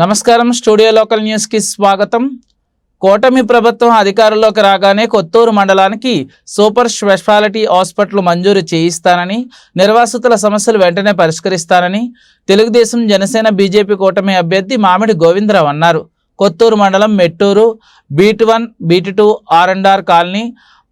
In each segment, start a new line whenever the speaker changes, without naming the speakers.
నమస్కారం studio local న్యూస్కి స్వాగతం. కూటమి ప్రభుత్వం అధికారంలోకి రాగానే కొత్తూరు మండలానికి సూపర్ స్పెషాలిటీ హాస్పిటల్ మంజూరు చేయిస్తానని నిర్వాసితుల సమస్యలు వెంటనే పరిష్కరిస్తానని తెలుగుదేశం జనసేన బీజేపీ కూటమి అభ్యర్థి మామిడి గోవిందరావు అన్నారు. కొత్తూరు మండలం Metturu beat one beat two R and R colony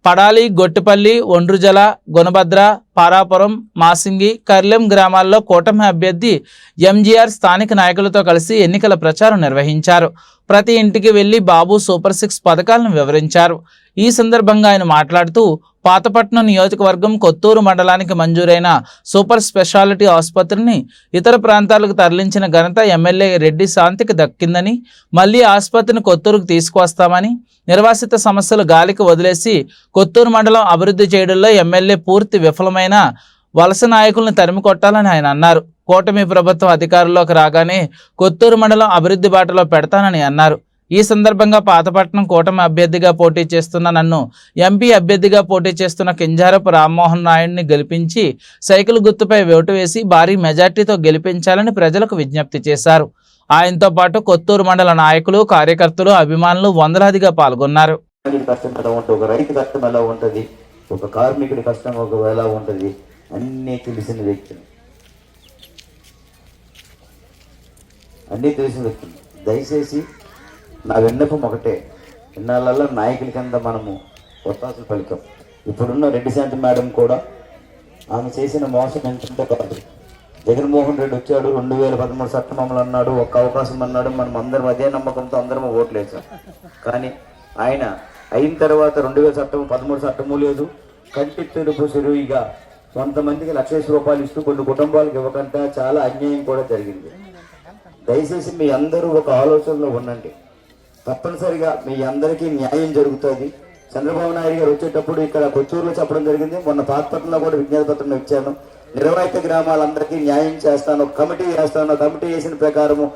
Padali Gottipalli Ondrujala Gunabhadra Parapuram మాసింగి కర్లెం గ్రామాల్లో కూటమి అభ్యర్థి ఎంజీఆర్ స్థానిక నాయకులతో కలిసి ఎన్నికల ప్రచారం నిర్వహించారు. ప్రతి ఇంటికి వెళ్ళి బాబు సూపర్ సిక్స్ పథకాలను వివరించారు. ఈ సందర్భంగా ఆయన మాట్లాడుతూ పాతపట్నం నియోజకవర్గం కొత్తూరు మండలానికి మంజూరైన సూపర్ స్పెషాలిటీ ఆసుపత్రిని ఇతర ప్రాంతాలకు తరలించిన ఘనత ఎమ్మెల్యే రెడ్డి శాంతికి దక్కిందని మళ్ళీ ఆసుపత్రిని కొత్తూరుకు తీసుకువస్తామని నిర్వాసిత సమస్యలు గాలికి వదిలేసి కొత్తూరు మండలం అభివృద్ధి చేయడంలో ఎమ్మెల్యే పూర్తి విఫలమైన వలస నాయకులను తరిమి కొట్టాలని ఆయన అన్నారు. కూటమి ప్రభుత్వం అధికారంలోకి రాగానే కొత్తూరు మండలం అభివృద్ధి బాటలో పెడతానని అన్నారు. ఈ సందర్భంగా పాతపట్నం కూటమి అభ్యర్థిగా పోటీ చేస్తున్న నన్ను ఎంపీ అభ్యర్థిగా పోటీ చేస్తున్న కింజారపు రామ్మోహన్ నాయుడిని గెలిపించి సైకిల్ గుర్తుపై ఓటు వేసి భారీ మెజార్టీతో గెలిపించాలని ప్రజలకు విజ్ఞప్తి చేశారు. ఆయనతో పాటు కొత్తూరు మండల నాయకులు కార్యకర్తలు అభిమానులు వందలాదిగా పాల్గొన్నారు.
కష్టం ఎలా ఉంటుంది ఒక రైతు కష్టం ఎలా ఉంటుంది? ఒక కార్మికుడి కష్టం ఒక ఎలా ఉంటుంది? అన్నీ తెలిసిన వ్యక్తిని అన్నీ తెలిసిన వ్యక్తిని దయచేసి నా విన్నపం ఒకటే. ఇన్నాళ్ళల్లో నాయకుల కింద మనము ఒత్తాసులు పలికాం. ఇప్పుడున్న రెడ్డి శాంతి మేడం కూడా ఆమె చేసిన మోసం ఎంతంటే కాదు. జగన్మోహన్ రెడ్డి వచ్చాడు రెండు వేల పదమూడు చట్టం అమలు అన్నాడు ఒక్క అవకాశం అన్నాడు మనం అందరం అదే నమ్మకంతో అందరం ఓట్లు వేసాం. కానీ ఆయన అయిన తర్వాత రెండు వేల చట్టం పదమూడు చట్టము లేదు. కంటి తెలుపు సురువుగా కొంతమందికి లక్ష రూపాయలు ఇస్తూ కొన్ని కుటుంబాలకు ఇవ్వకుండా చాలా అన్యాయం కూడా జరిగింది. దయచేసి మీ అందరూ ఒక ఆలోచనలో ఉండండి. తప్పనిసరిగా మీ అందరికీ న్యాయం జరుగుతుంది. చంద్రబాబు నాయుడు గారు వచ్చేటప్పుడు ఇక్కడ కొత్తూరులో చెప్పడం జరిగింది. మొన్న పాతపట్నంలో కూడా విజ్ఞాన పత్రం ఇచ్చాను. నిర్వాహిత గ్రామాలందరికీ న్యాయం చేస్తాను. కమిటీ వేస్తాను. కమిటీ వేసిన ప్రకారము